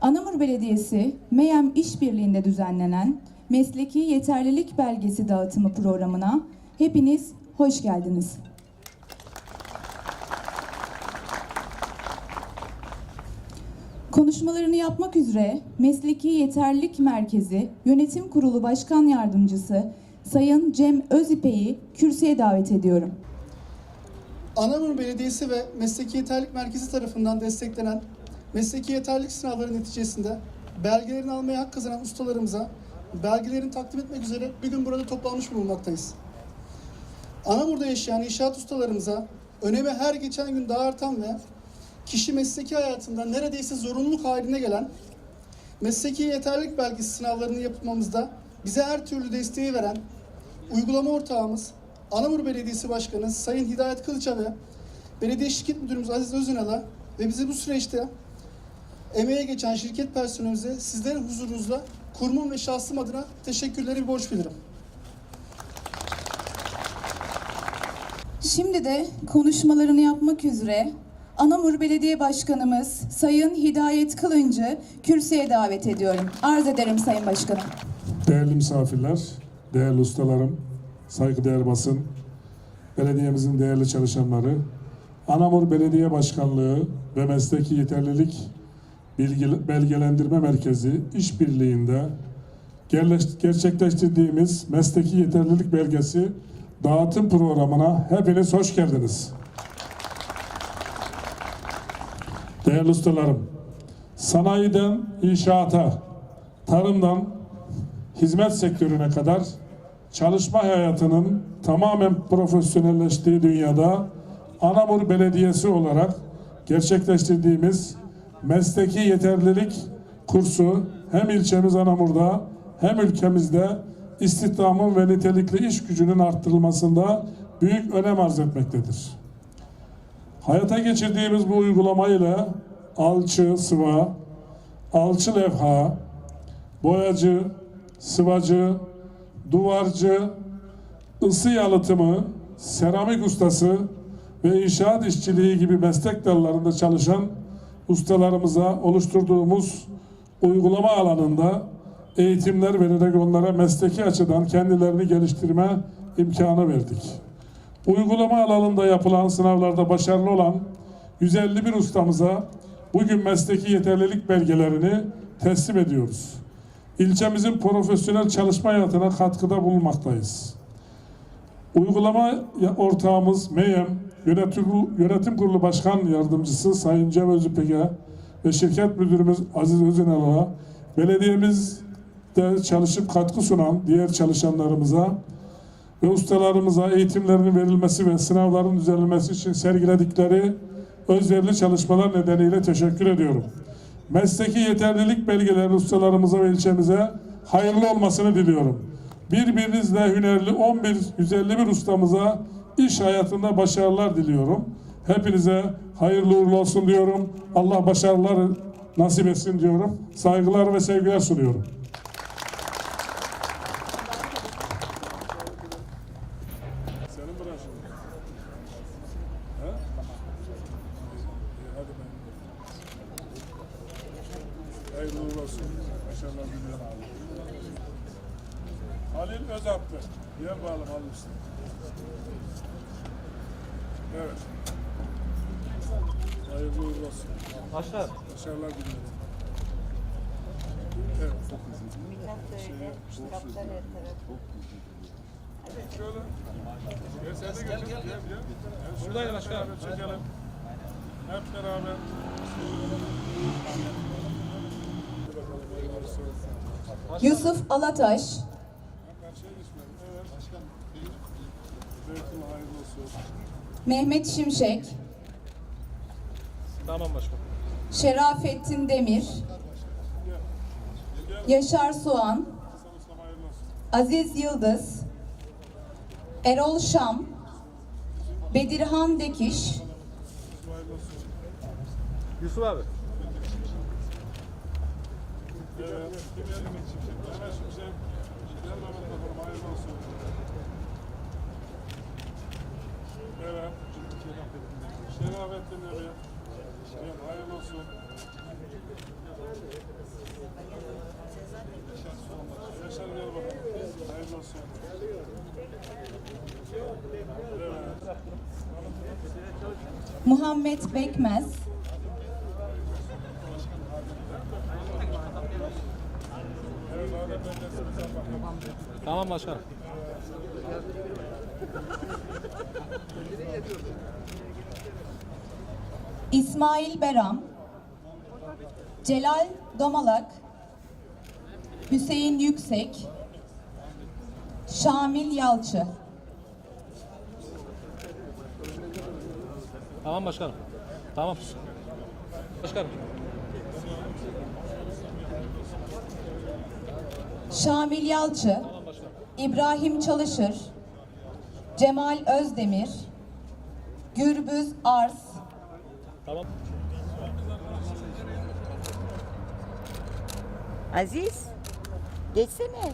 Anamur Belediyesi, MEYEM İşbirliği'nde düzenlenen Mesleki Yeterlilik Belgesi Dağıtımı programına hepiniz hoş geldiniz. Konuşmalarını yapmak üzere Mesleki Yeterlilik Merkezi Yönetim Kurulu Başkan Yardımcısı Sayın Cem Özipek'i kürsüye davet ediyorum. Anamur Belediyesi ve Mesleki Yeterlilik Merkezi tarafından desteklenen mesleki yeterlilik sınavları neticesinde belgelerini almaya hak kazanan ustalarımıza belgelerini takdim etmek üzere bir gün burada toplanmış bulunmaktayız. Anamur'da yaşayan inşaat ustalarımıza önemi her geçen gün daha artan ve kişi mesleki hayatında neredeyse zorunluluk haline gelen mesleki yeterlilik belgesi sınavlarını yapmamızda bize her türlü desteği veren uygulama ortağımız Anamur Belediyesi Başkanı Sayın Hidayet Kılıç'a ve Belediye Şirket Müdürümüz Aziz Özünal'a ve bize bu süreçte emeğe geçen şirket personelimize sizlerin huzurunuzda kurumum ve şahsım adına teşekkürleri borç bilirim. Şimdi de konuşmalarını yapmak üzere Anamur Belediye Başkanımız Sayın Hidayet Kılıncı kürsüye davet ediyorum. Arz ederim Sayın Başkanım. Değerli misafirler, değerli ustalarım, saygıdeğer basın, belediyemizin değerli çalışanları, Anamur Belediye Başkanlığı ve Mesleki Yeterlilik Bilgi- Belgelendirme Merkezi işbirliğinde gerçekleştirdiğimiz Mesleki Yeterlilik Belgesi dağıtım programına hepiniz hoş geldiniz. Değerli ustalarım, sanayiden inşaata, tarımdan hizmet sektörüne kadar çalışma hayatının tamamen profesyonelleştiği dünyada Anamur Belediyesi olarak gerçekleştirdiğimiz mesleki yeterlilik kursu hem ilçemiz Anamur'da hem ülkemizde istihdamın ve nitelikli iş gücünün arttırılmasında büyük önem arz etmektedir. Hayata geçirdiğimiz bu uygulamayla alçı, sıva, alçı levha, boyacı, sıvacı, duvarcı, ısı yalıtımı, seramik ustası ve inşaat işçiliği gibi meslek dallarında çalışan ustalarımıza oluşturduğumuz uygulama alanında eğitimler vererek onlara mesleki açıdan kendilerini geliştirme imkanı verdik. Uygulama alanında yapılan sınavlarda başarılı olan 151 ustamıza bugün mesleki yeterlilik belgelerini teslim ediyoruz. İlçemizin profesyonel çalışma hayatına katkıda bulunmaktayız. Uygulama ortağımız MEYEM Yönetim, Kurulu Başkan Yardımcısı Sayın Cem Özüpek'e ve şirket müdürümüz Aziz Özenal'a, belediyemizde çalışıp katkı sunan diğer çalışanlarımıza ve ustalarımıza eğitimlerinin verilmesi ve sınavların düzenlenmesi için sergiledikleri özverili çalışmalar nedeniyle teşekkür ediyorum. Mesleki yeterlilik belgeleri ustalarımıza ve ilçemize hayırlı olmasını diliyorum. Birbirinizle hünerli 11 151 ustamıza iş hayatında başarılar diliyorum. Hepinize hayırlı uğurlu olsun diyorum. Allah başarılar nasip etsin diyorum. Saygılar ve sevgiler sunuyorum. Halil Özaptı. Yer bağlı Halil. Evet. Hayırlı uğurlu olsun. Başlar. Başarılar diliyorum. Evet. Söyle, kitaplar her tarafı. Şöyle. Gel sen de gel. Gel, gel. Beraber Çekelim. Hep beraber. Yusuf Alataş. Başkan. Hayırlı olsun. Mehmet Şimşek, Tamam başkanım. Şerafettin Demir, Yaşar Soğan. Aziz Yıldız, Erol Şam, Bedirhan Dekiş. Yusuf abi. Evet. Kim geldi? Mehmet Şimşek. Gel Mehmet bakalım hayırlı olsun. Evet. Muhammed Bekmez. Tamam başkanım. İsmail Beram, Celal Domalak, Hüseyin Yüksek, Şamil Yalçı. Tamam başkanım. Tamam. Başkanım. Şamil Yalçı, İbrahim Çalışır, Cemal Özdemir, Gürbüz Ars, Tamam. Aziz. Geçsene.